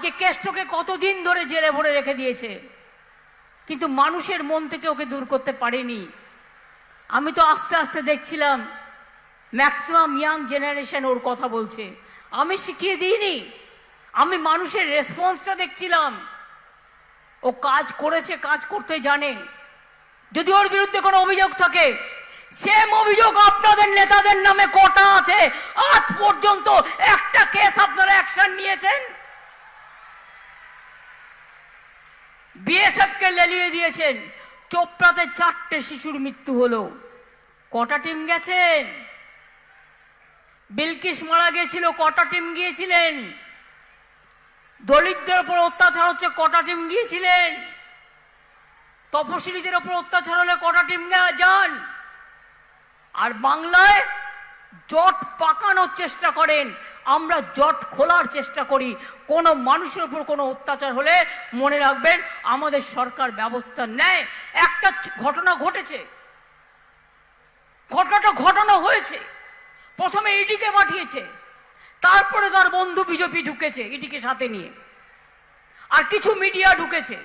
আজকে কেষ্টকে কতদিন ধরে জেলে ভরে রেখে দিয়েছে? কিন্তু মানুষের মন থেকে ওকে দূর করতে পারেনি। আমি তো আস্তে আস্তে দেখছিলাম, ম্যাক্সিমাম ইয়াং জেনারেশন ওর কথা বলছে। আমি শিখিয়ে দিইনি, আমি মানুষের রেসপন্সটা দেখছিলাম। ও কাজ করেছে, কাজ করতে জানে। যদি ওর বিরুদ্ধে কোনো অভিযোগ থাকে, সেম অভিযোগ আপনাদের নেতাদের নামে কটা আছে? আজ পর্যন্ত একটা কেস আপনারা অ্যাকশন নিয়েছেন? বিএসএফ কে লেলিয়ে দিয়েছেন। চোপড়াতে চারটে শিশুর মৃত্যু হলো। কটা টিম গেছেন? বিলকিস মারা গিয়েছিল, কটা টিম গিয়েছিলেন? দলিতদের উপর অত্যাচার হচ্ছে, কটা টিম গিয়েছিলেন? তপশিলীদের উপর অত্যাচার হলে কটা টিম যান? আর বাংলায় জট পাকানোর চেষ্টা করেন। আমরা জট খোলার চেষ্টা করি। কোনো মানুষের উপর কোনো অত্যাচার হলে মনে রাখবেন, আমাদের সরকার ব্যবস্থা নেয়। একটা ঘটনা ঘটেছে। ঘটনাটা ঘটনা হয়েছে। প্রথমে ইডিকে পাঠিয়েছে। তারপরে তার বন্ধু বিজেপি ঢুকেছে ইডিকে সাথে নিয়ে। আর কিছু মিডিয়া ঢুকেছে।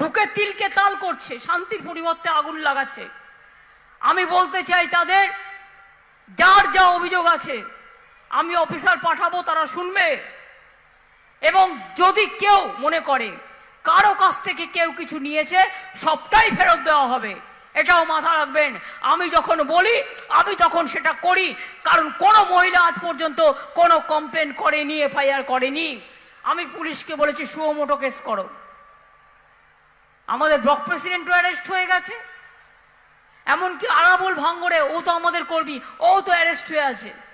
ঢুকে তিলকে তাল করছে, শান্তির পরিবর্তে আগুন লাগাচ্ছে। আমি বলতে চাই তাদের, যার যা অভিযোগ আছে আমি অফিসার পাঠাবো, তারা শুনবে। এবং যদি কেউ মনে করে কারও কাছ থেকে কেউ কিছু নিয়েছে, সবটাই ফেরত দেওয়া হবে। এটাও মাথা রাখবেন। আমি যখন বলি, আমি তখন সেটা করি, কারণ কোনো মহিলা আজ পর্যন্ত কোনো কমপ্লেন করেনি, এফআইআর করেনি। আমি পুলিশকে বলেছি সুমোটো কেস করো। আমাদের ব্লক প্রেসিডেন্টও অ্যারেস্ট হয়ে গেছে। এমনকি আরাবুল ভাঙ্গরে ও তো আমাদের কর্মী, ও তো অ্যারেস্ট হয়ে আছে।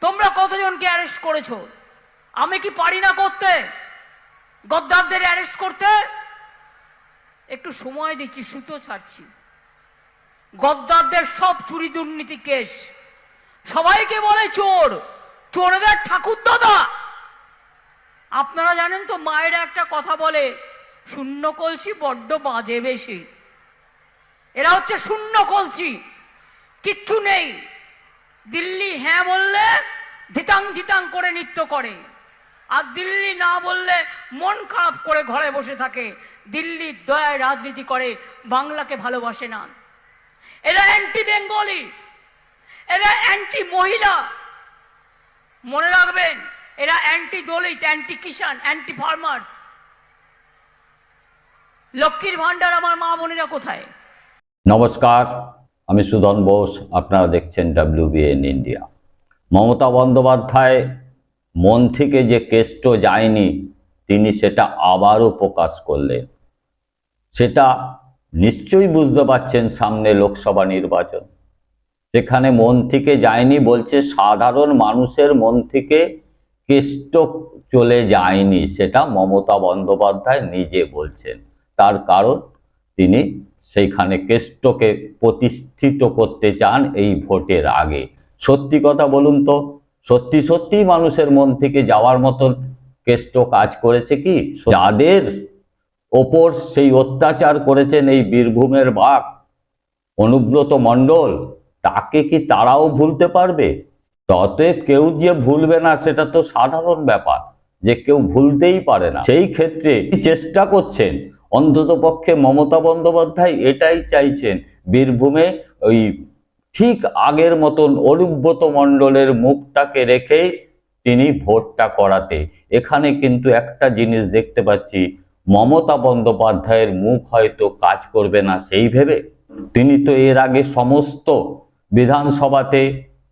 তোমরা কতজনকে অ্যারেস্ট করেছ? আমি কি পারি না করতে? গদ্দারদের অ্যারেস্ট করতে? একটু সময় দিচ্ছি, সুতো ছাড়ছি। গদ্দারদের সব চুরি দুর্নীতি কেস। সবাইকে বলে চোর, চোরদের ঠাকুর দাদা আপনারা জানেন তো, মায়েরা একটা কথা বলে, শূন্য কলসি বড্ড বাজে বেশি। এরা হচ্ছে শূন্য কলসি, কিচ্ছু নেই। দিল্লি হ্যাঁ বললে ধিতাং ধিতাং করে নৃত্য করে। আর দিল্লি না বললে মন খারাপ করে ঘরে বসে থাকে। দিল্লির দয়ায় রাজনীতি করে, বাংলাকে ভালোবাসে না। এরা অ্যান্টি বেঙ্গলি এরা অ্যান্টি মহিলা। মনে রাখবেন, এরা anti Dalit anti kisan anti farmers লক্ষ্মীর ভান্ডার আমার মা বোনেরা কোথায়? নমস্কার। আমি সুদন বোস, আপনারা দেখছেন ডাব্লিউবিএন ইন্ডিয়া মমতা বন্দ্যোপাধ্যায়, মন থেকে যে কেষ্ট যায়নি, তিনি সেটা আবারও প্রকাশ করলেন। সেটা নিশ্চয়ই বুঝতে পারছেন সামনে লোকসভা নির্বাচন। সেখানে মন থেকে যায়নি বলছে সাধারণ মানুষের মন থেকে কেষ্ট চলে যায়নি, সেটা মমতা বন্দ্যোপাধ্যায় নিজে বলছেন। তার কারণ তিনি সেইখানে কেষ্টকে প্রতিষ্ঠিত করতে চান এই ভোটের আগে। সত্যি কথা বলুন তো, সত্যি সত্যি মানুষের মন থেকে যাওয়ার মতন কেষ্ট কাজ করেছে কি? যাদের ওপর সেই অত্যাচার করেছেন এই বীরভূমের বাঘ, অনুব্রত মণ্ডল, তাকে কি তারাও ভুলতে পারবে? ততএব কেউ যে ভুলবে না, সেটা তো সাধারণ ব্যাপার, যে কেউ ভুলতেই পারে না। সেই ক্ষেত্রে চেষ্টা করছেন? অন্তত পক্ষে মমতা বন্দ্যোপাধ্যায় এটাই চাইছেন। বীরভূমে ওই ঠিক আগের মতন অনুব্রত মণ্ডলের মুখটাকে রেখে তিনি ভোটটা করাতে। এখানে কিন্তু একটা জিনিস দেখতে পাচ্ছি, মমতা বন্দ্যোপাধ্যায়ের মুখ হয়তো কাজ করবে না সেই ভেবে। তিনি তো এর আগে সমস্ত বিধানসভাতে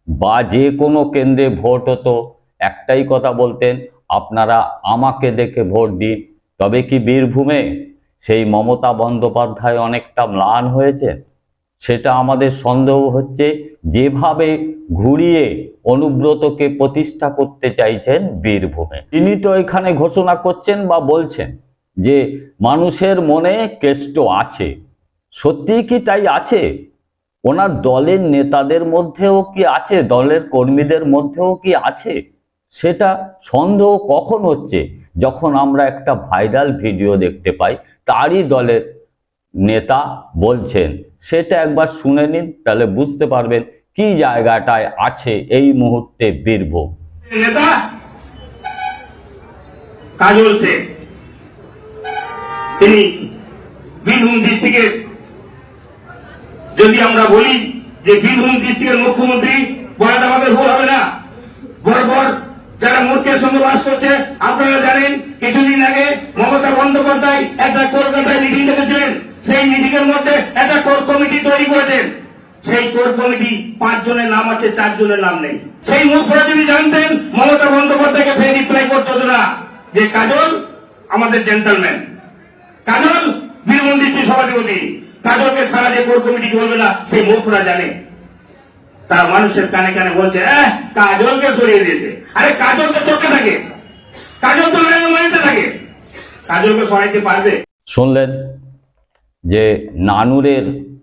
বা যে কোনো কেন্দ্রে ভোট হতো। একটাই কথা বলতেন, আপনারা আমাকে দেখে ভোট দিন। তবে কি বীরভূমে সেই মমতা বন্দ্যোপাধ্যায় অনেকটা ম্লান হয়েছে। সেটা আমাদের সন্দেহ হচ্ছে যেভাবে ঘুরিয়ে অনুব্রতকে প্রতিষ্ঠা করতে চাইছেন বীরভূমে। তিনি তো এখানে ঘোষণা করছেন বা বলছেন যে মানুষের মনে কেষ্ট আছে। সত্যিই কি তাই আছে? ওনার দলের নেতাদের মধ্যেও কি আছে? দলের কর্মীদের মধ্যেও কি আছে? সেটা সন্দেহ কখন হচ্ছে? যখন আমরা একটা ভাইরাল ভিডিও দেখতে পাই তারই দলের নেতা বলছেন। সেটা একবার শুনে নিন, তাহলে বুঝতে পারবেন কি জায়গাটায় আছে এই মুহূর্তে বীরভূম। কাজল শেখ তিনি বীরভূম ডিস্ট্রিক্টের যদি আমরা বলি যে বীরভূম ডিস্ট্রিক্টের মুখ্যমন্ত্রী বলাতে আমাদের ভুল হবে না। বরবর যারা মূর্খের সঙ্গে বাস করছে, আপনারা জানেন, কিছুদিন আগে মমতা বন্দ্যোপাধ্যায় একটা কলকাতায় মিটিং ডেকেছিলেন। সেই মিটিং এর মধ্যে একটা কোর কমিটি তৈরি করেছেন। সেই কোর কমিটি পাঁচ জনের নাম আছে চার জনের নাম নেই। সেই মূর্খরা যদি জানতেন, মমতা বন্দ্যোপাধ্যায়কে ফের রিপ্লাই করতে হতো না। যে কাজল, আমাদের জেন্টালম্যান কাজল ডিস্ট্রিক্ট সভাধিপতি। কাজলকে ছাড়া যে কোর কমিটি চলবে না সেই মূর্খরা জানে। তারা মানুষের কানে কানে বলছে "এহ, কাজলকে সরিয়ে দিয়েছে। আরে কাজল তো চোখে থাকে। কাজল তো নরেন্দ্র থাকে। কাজলকে সরাইতে পারবে? শুনলেন যে নানুরের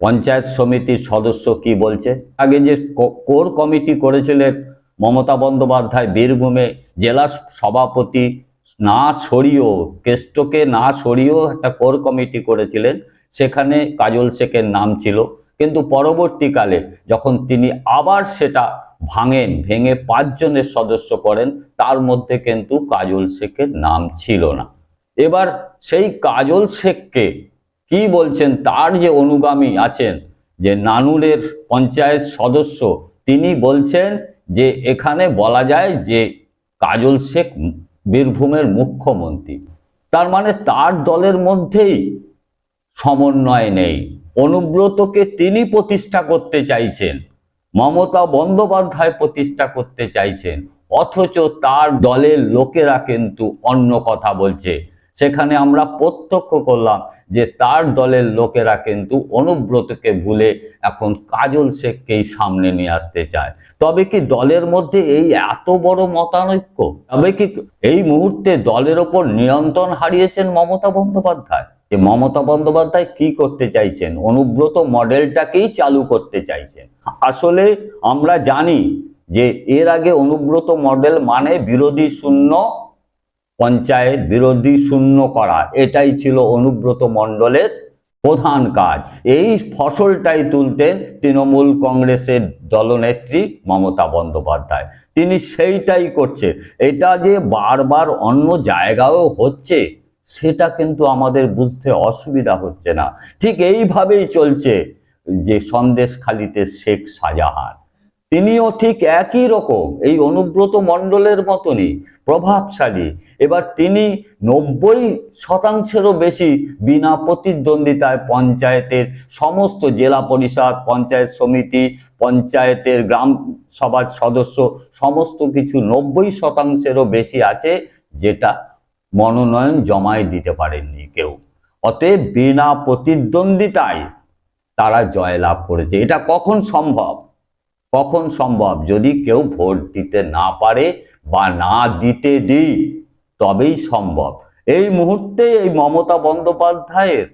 পঞ্চায়েত সমিতির সদস্য কি বলছে? আগে যে কোর কমিটি করেছিলেন মমতা বন্দ্যোপাধ্যায় বীরভূমে জেলা সভাপতি না সরিয়েও কেষ্টকে না সরিয়েও একটা কোর কমিটি করেছিলেন। সেখানে কাজল শেখের নাম ছিল। কিন্তু পরবর্তীকালে যখন তিনি আবার সেটা ভাঙেন, ভেঙে পাঁচজনের সদস্য করেন, তার মধ্যে কিন্তু কাজল শেখের নাম ছিল না। এবার সেই কাজল শেখকে কি বলছেন, তার যে অনুগামী আছেন, যে নানুরের পঞ্চায়েত সদস্য, তিনি বলছেন যে এখানে বলা যায় যে কাজল শেখ বীরভূমের মুখ্যমন্ত্রী। তার মানে তার দলের মধ্যেই সমন্বয় নেই। অনুব্রতকে তিনি প্রতিষ্ঠা করতে চাইছেন, মমতা বন্দ্যোপাধ্যায় প্রতিষ্ঠা করতে চাইছেন, অথচ তার দলের লোকেরা কিন্তু অন্য কথা বলছে। সেখানে আমরা প্রত্যক্ষ করলাম যে তার দলের লোকেরা কিন্তু অনুব্রতকে ভুলে এখন কাজল শেখকেই সামনে নিয়ে আসতে চায়। তবে কি দলের মধ্যে এই এত বড় মতানৈক্য? তবে কি এই মুহূর্তে দলের ওপর নিয়ন্ত্রণ হারিয়েছেন মমতা বন্দ্যোপাধ্যায়? যে মমতা বন্দ্যোপাধ্যায় কি করতে চাইছেন? অনুব্রত মডেলটাকেই চালু করতে চাইছেন। আসলে আমরা জানি যে এর আগে অনুব্রত মডেল মানে বিরোধী শূন্য, পঞ্চায়েত বিরোধী শূন্য করা, এটাই ছিল অনুব্রত মণ্ডলের প্রধান কাজ। এই ফসলটাই তুলতেন তৃণমূল কংগ্রেসের দলনেত্রী মমতা বন্দ্যোপাধ্যায়। তিনি সেইটাই করছে এটা যে বারবার অন্য জায়গাও হচ্ছে সেটা কিন্তু আমাদের বুঝতে অসুবিধা হচ্ছে না। ঠিক এইভাবেই চলছে যে সন্দেশখালিতে শেখ শাহজাহান। তিনিও ঠিক একই রকম, এই অনুব্রত মণ্ডলের মতনই প্রভাবশালী। এবার তিনি নব্বই শতাংশেরও বেশি বিনা প্রতিদ্বন্দ্বিতায় পঞ্চায়েতের সমস্ত জেলা পরিষদ, পঞ্চায়েত সমিতি, পঞ্চায়েতের গ্রাম সভার সদস্য, সমস্ত কিছু নব্বই শতাংশেরও বেশি আছে, যেটা মনোনয়ন জমায় দিতে পারেননি কেউ। অতএব বিনা প্রতিদ্বন্দ্বিতায় তারা জয়লাভ করেছে। এটা কখন সম্ভব? কখন সম্ভব? যদি কেউ ভোট দিতে না পারে বা না দিতে দিই, তবেই সম্ভব। এই মুহূর্তে এই মমতা বন্দ্যোপাধ্যায়ের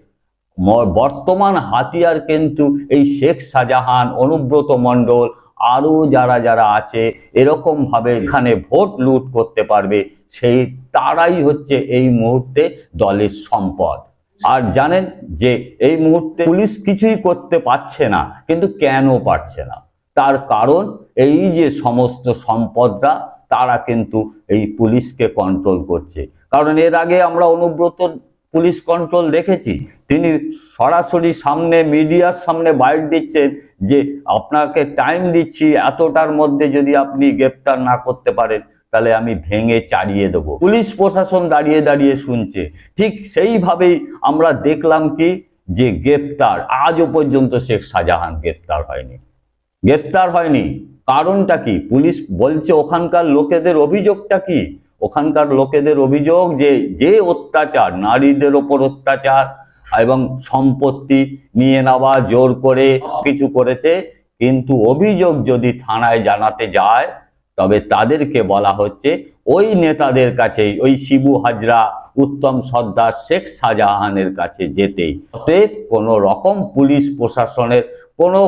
বর্তমান হাতিয়ার কিন্তু এই শেখ শাহজাহান, অনুব্রত মণ্ডল, আরও যারা যারা আছে, এরকমভাবে এখানে ভোট লুট করতে পারবে। সেই তারাই হচ্ছে এই মুহূর্তে দলের সম্পদ। আর জানেন যে এই মুহূর্তে পুলিশ কিছুই করতে পারছে না, কিন্তু কেন পারছে না। তার কারণ এই যে সমস্ত সম্পদরা, তারা কিন্তু এই পুলিশকে কন্ট্রোল করছে। কারণ এর আগে আমরা অনুব্রত পুলিশ কন্ট্রোল দেখেছি। তিনি সরাসরি সামনে, মিডিয়ার সামনে বাইট দিচ্ছেন যে, আপনাকে টাইম দিচ্ছি, এতটার মধ্যে যদি আপনি গ্রেপ্তার না করতে পারেন তাহলে আমি ভেঙে চালিয়ে দেবো। পুলিশ প্রশাসন দাঁড়িয়ে দাঁড়িয়ে শুনছে। ঠিক সেইভাবেই আমরা দেখলাম কি, যে গ্রেপ্তার, আজও পর্যন্ত শেখ শাহজাহান গ্রেপ্তার হয়নি। গ্রেপ্তার হয়নি। কারণটা কি? পুলিশ বলছে ওখানকার লোকেদের অভিযোগটা কি? ওখানকার লোকেদের অভিযোগ যে যে অত্যাচার, নারীদের ওপর অত্যাচার এবং সম্পত্তি নিয়ে নেওয়া, জোর করে কিছু করেছে। কিন্তু অভিযোগ যদি থানায় জানাতে যায় তবে তাদেরকে বলা হচ্ছে, ওই নেতাদের কাছেই, ওই শিবু হাজরা, উত্তম সর্দার শেখ শাহজাহানের কাছে যেতেই। কোনো রকম পুলিশ প্রশাসনের কোনো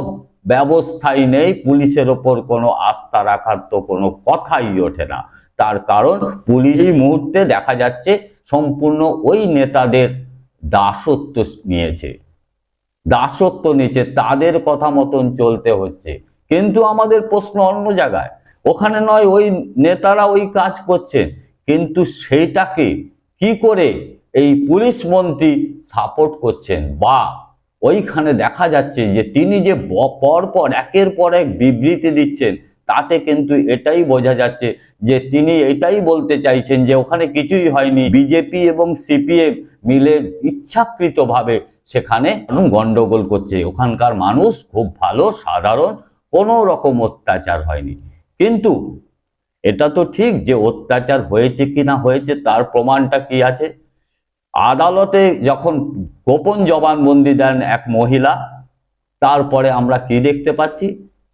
ব্যবস্থাই নেই, পুলিশের ওপর কোনো আস্থা রাখার তো কোনো কথাই ওঠে না। তার কারণ পুলিশ মুহূর্তে দেখা যাচ্ছে সম্পূর্ণ ওই নেতাদের দাসত্ব নিয়েছে। দাসত্ব নিয়েছে, তাদের কথা মতন চলতে হচ্ছে। কিন্তু আমাদের প্রশ্ন অন্য জায়গায় ওখানে নয়, ওই নেতারা ওই কাজ করছেন কিন্তু সেইটাকে কি করে এই পুলিশ মন্ত্রী সাপোর্ট করছেন? বা ওইখানে দেখা যাচ্ছে যে তিনি যে ব- পরপর একের পর এক বিবৃতি দিচ্ছেন, তাতে কিন্তু এটাই বোঝা যাচ্ছে যে তিনি এটাই বলতে চাইছেন যে ওখানে কিছুই হয়নি। বিজেপি এবং সিপিএম মিলে ইচ্ছাকৃতভাবে সেখানে গন্ডগোল করছে। ওখানকার মানুষ খুব ভালো, সাধারণ, কোনো রকম অত্যাচার হয়নি। কিন্তু এটা তো ঠিক যে অত্যাচার হয়েছে কি না হয়েছে, তার প্রমাণটা কি আছে? আদালতে যখন গোপন জবানবন্দি দেন এক মহিলা, তারপরে আমরা কি দেখতে পাচ্ছি?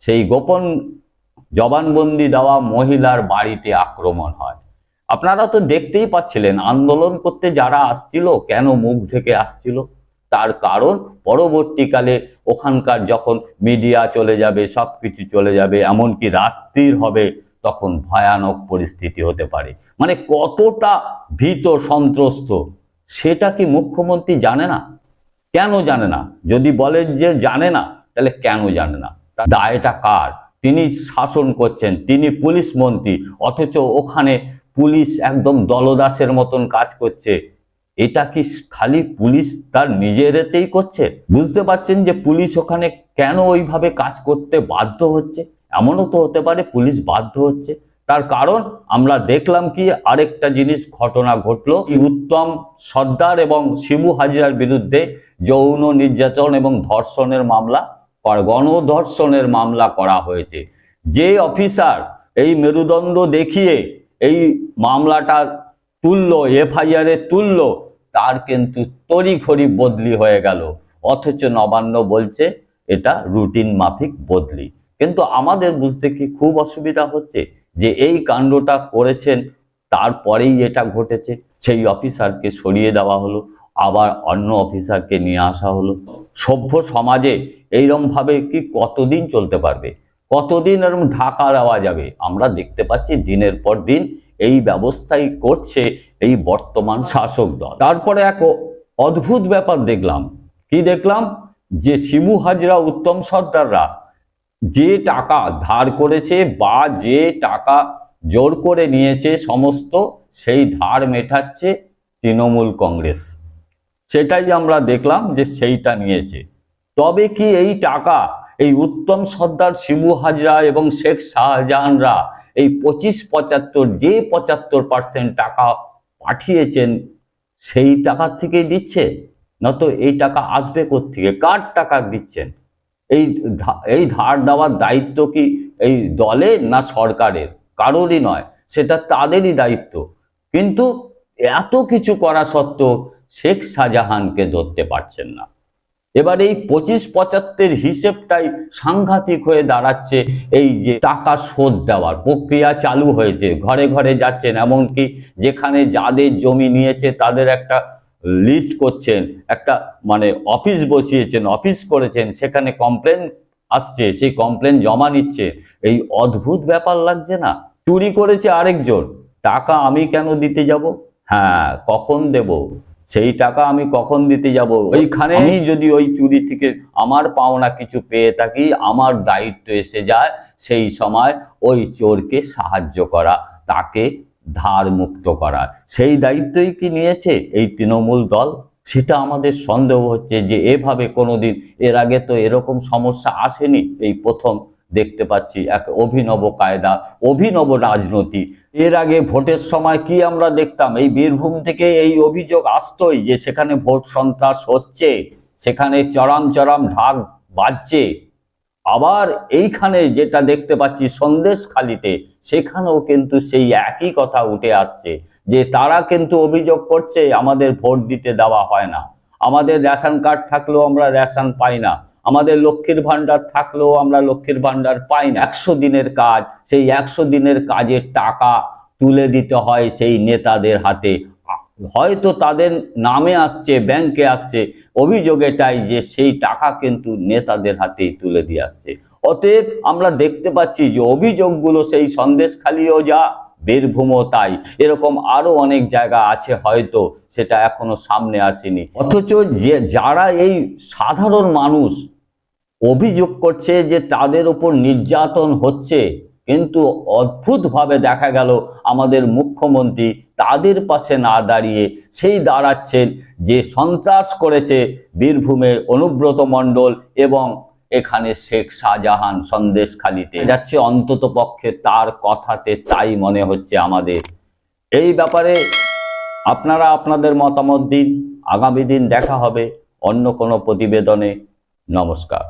সেই গোপন জবানবন্দি দেওয়া মহিলার বাড়িতে আক্রমণ হয়। আপনারা তো দেখতেই পাচ্ছিলেন আন্দোলন করতে যারা আসছিল, কেন মুখ ঢেকে আসছিল? তার কারণ পরবর্তীকালে ওখানকার যখন মিডিয়া চলে যাবে সব কিছু চলে যাবে, এমনকি রাত্রির হবে, তখন ভয়ানক পরিস্থিতি হতে পারে। মানে কতটা ভীত সন্ত্রস্ত, সেটা কি মুখ্যমন্ত্রী জানে না? কেন জানে না? যদি বলেন যে জানে না, তাহলে কেন জানে না? দায়টা কার? তিনি শাসন করছেন, তিনি পুলিশ মন্ত্রী, অথচ ওখানে পুলিশ একদম দলদাসের মতন কাজ করছে। এটা কি খালি পুলিশ তার নিজের এতেই করছে? বুঝতে পারছেন যে পুলিশ ওখানে কেন ওইভাবে কাজ করতে বাধ্য হচ্ছে? এমনও তো হতে পারে পুলিশ বাধ্য হচ্ছে। তার কারণ আমরা দেখলাম কি আরেকটা জিনিস ঘটনা ঘটলো উত্তম সর্দার এবং শিবু হাজিরার বিরুদ্ধে যৌন নির্যাতন এবং ধর্ষণের মামলা গণধর্ষণের মামলা করা হয়েছে। যে অফিসার এই মেরুদণ্ড দেখিয়ে এই মামলাটা তুললো, এফআইআর এ তুললো তার কিন্তু তড়িঘড়ি বদলি হয়ে গেল। অথচ নবান্ন বলছে, এটা রুটিন মাফিক বদলি। কিন্তু আমাদের বুঝতে কি খুব অসুবিধা হচ্ছে যে এই কাণ্ডটা করেছেন, তারপরেই এটা ঘটেছে। সেই অফিসারকে সরিয়ে দেওয়া হলো, আবার অন্য অফিসারকে নিয়ে আসা হলো। সভ্য সমাজে এইরকম ভাবে কি কতদিন চলতে পারবে? কতদিন এরকম ঢাকা দেওয়া যাবে? আমরা দেখতে পাচ্ছি দিনের পর দিন এই ব্যবস্থাই করছে এই বর্তমান শাসক দল। তারপরে এক অদ্ভুত ব্যাপার দেখলাম। কি দেখলাম? যে শিবু হাজরা উত্তম সর্দাররা যে টাকা ধার করেছে বা যে টাকা জোর করে নিয়েছে সমস্ত, সেই ধার মেটাচ্ছে তৃণমূল কংগ্রেস। সেটাই আমরা দেখলাম যে সেইটা নিয়েছে। তবে কি এই টাকা, এই উত্তম সর্দার শিবু হাজরা এবং শেখ শাহজাহানরা এই পঁচিশ পঁচাত্তর, যে পঁচাত্তর পার্সেন্ট টাকা পাঠিয়েছেন, সেই টাকার থেকেই দিচ্ছে? না তো এই টাকা আসবে থেকে কার টাকা দিচ্ছেন? এই এই ধার দেওয়ার দায়িত্ব কি এই দলের না সরকারের? কারোরই নয়, সেটা তাদেরই দায়িত্ব। কিন্তু এত কিছু করা সত্ত্বেও শেখ শাহজাহানকে ধরতে পারছেন না। এবার এই পঁচিশ পঁচাত্তর হিসেবটাই সাংঘাতিক হয়ে দাঁড়াচ্ছে এই যে টাকা শোধ দেওয়ার প্রক্রিয়া চালু হয়েছে। ঘরে ঘরে যাচ্ছেন, এমনকি যেখানে যাদের জমি নিয়েছে তাদের একটা লিস্ট করছেন, একটা মানে অফিস বসিয়েছেন অফিস করেছেন, সেখানে কমপ্লেন আসছে, সেই কমপ্লেন জমা নিচ্ছে। এই অদ্ভুত ব্যাপার লাগছে না? চুরি করেছে আরেকজন। টাকা আমি কেন দিতে যাব? হ্যাঁ কখন দেব? সেই টাকা আমি কখন দিতে যাব? ওইখানে আমি যদি ওই চুরি থেকে আমার পাওনা কিছু পেয়ে থাকি আমার দায়িত্ব এসে যায় সেই সময় ওই চোরকে সাহায্য করা তাকে ধার মুক্ত করা। সেই দায়িত্বই কি নিয়েছে এই তৃণমূল দল? সেটা আমাদের সন্দেহ হচ্ছে যে এভাবে কোনোদিন এর আগে তো এরকম সমস্যা আসেনি এই প্রথম দেখতে পাচ্ছি এক অভিনব কায়দা, অভিনব রাজনীতি। এর আগে ভোটের সময় কি আমরা দেখতাম? এই বীরভূম থেকে এই অভিযোগ আসতোই যে সেখানে ভোট সন্ত্রাস হচ্ছে, সেখানে চরম চরম ঢাক বাজছে। আবার এইখানে যেটা দেখতে পাচ্ছি সন্দেশখালিতে, সেখানেও কিন্তু সেই একই কথা উঠে আসছে, যে তারা কিন্তু অভিযোগ করছে, আমাদের ভোট দিতে দেওয়া হয় না। আমাদের রেশন কার্ড থাকলেও আমরা রেশন পাই না। আমাদের লক্ষ্মীর ভান্ডার থাকলেও আমরা লক্ষ্মীর ভান্ডার পাই না। একশো দিনের কাজ, সেই একশো দিনের কাজের টাকা তুলে দিতে হয় সেই নেতাদের হাতে। হয়তো তাদের নামে আসছে, ব্যাংকে আসছে, অভিযোগ এটাই যে সেই টাকা কিন্তু নেতাদের হাতেই তুলে দিয়ে আসছে। অতএব আমরা দেখতে পাচ্ছি যে অভিযোগগুলো সেই সন্দেশখালিও যা, বীরভূমও তাই। এরকম আরও অনেক জায়গা আছে হয়তো, সেটা এখনও সামনে আসেনি। অথচ যে, যারা এই সাধারণ মানুষ অভিযোগ করছে যে তাদের উপর নির্যাতন হচ্ছে। কিন্তু অদ্ভুতভাবে দেখা গেল, আমাদের মুখ্যমন্ত্রী তাদের পাশে না দাঁড়িয়ে সেই দাঁড়াচ্ছেন যে সন্ত্রাস করেছে বীরভূমের অনুব্রত মণ্ডল এবং এখানে শেখ শাহজাহান সন্দেশখালিতে। যাচ্ছে অন্তত পক্ষে তার কথাতে তাই মনে হচ্ছে আমাদের। এই ব্যাপারে আপনারা আপনাদের মতামত দিন। আগামী দিন দেখা হবে অন্য কোনো প্রতিবেদনে। নমস্কার।